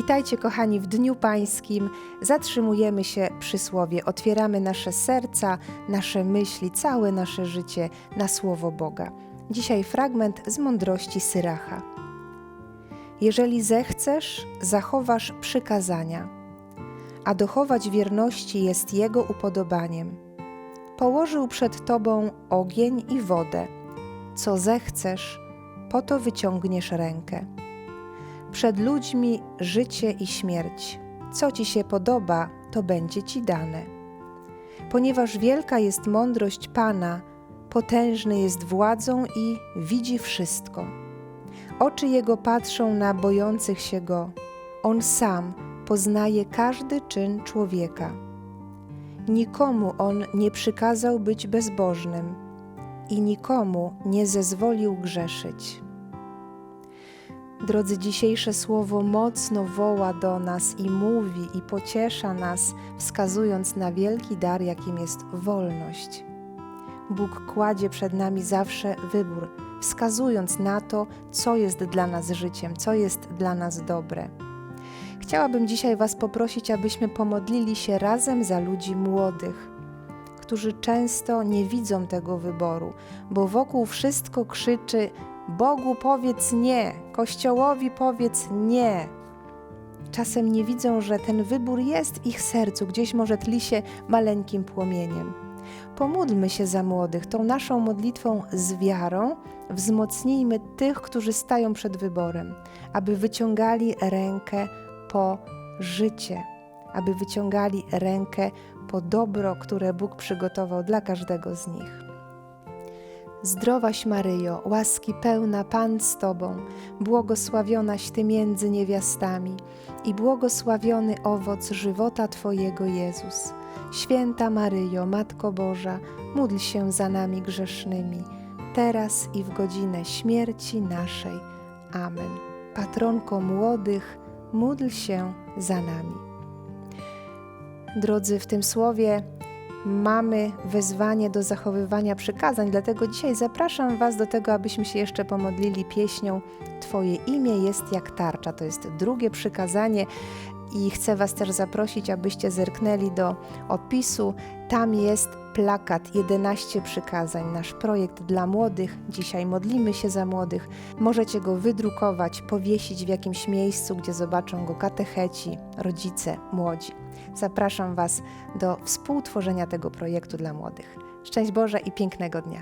Witajcie, kochani, w Dniu Pańskim. Zatrzymujemy się przy słowie, otwieramy nasze serca, nasze myśli, całe nasze życie na słowo Boga. Dzisiaj fragment z mądrości Syracha. Jeżeli zechcesz, zachowasz przykazania, a dochować wierności jest Jego upodobaniem. Położył przed Tobą ogień i wodę. Co zechcesz, po to wyciągniesz rękę przed ludźmi życie i śmierć. Co ci się podoba, to będzie ci dane. Ponieważ wielka jest mądrość Pana, potężny jest władzą i widzi wszystko. Oczy Jego patrzą na bojących się Go. On sam poznaje każdy czyn człowieka. Nikomu On nie przykazał być bezbożnym i nikomu nie zezwolił grzeszyć. Drodzy, dzisiejsze słowo mocno woła do nas i mówi i pociesza nas, wskazując na wielki dar, jakim jest wolność. Bóg kładzie przed nami zawsze wybór, wskazując na to, co jest dla nas życiem, co jest dla nas dobre. Chciałabym dzisiaj Was poprosić, abyśmy pomodlili się razem za ludzi młodych, którzy często nie widzą tego wyboru, bo wokół wszystko krzyczy: Bogu powiedz nie, Kościołowi powiedz nie. Czasem nie widzą, że ten wybór jest w ich sercu, gdzieś może tli się maleńkim płomieniem. Pomódlmy się za młodych, tą naszą modlitwą z wiarą wzmocnijmy tych, którzy stają przed wyborem, aby wyciągali rękę po życie, aby wyciągali rękę po dobro, które Bóg przygotował dla każdego z nich. Zdrowaś Maryjo, łaski pełna Pan z Tobą, błogosławionaś Ty między niewiastami i błogosławiony owoc żywota Twojego Jezus. Święta Maryjo, Matko Boża, módl się za nami grzesznymi, teraz i w godzinę śmierci naszej. Amen. Patronko młodych, módl się za nami. Drodzy, w tym słowie mamy wezwanie do zachowywania przykazań, dlatego dzisiaj zapraszam Was do tego, abyśmy się jeszcze pomodlili pieśnią Twoje imię jest jak tarcza. To jest drugie przykazanie i chcę Was też zaprosić, abyście zerknęli do opisu. Tam jest plakat 11 przykazań, nasz projekt dla młodych. Dzisiaj modlimy się za młodych. Możecie go wydrukować, powiesić w jakimś miejscu, gdzie zobaczą go katecheci, rodzice, młodzi. Zapraszam Was do współtworzenia tego projektu dla młodych. Szczęść Boże i pięknego dnia.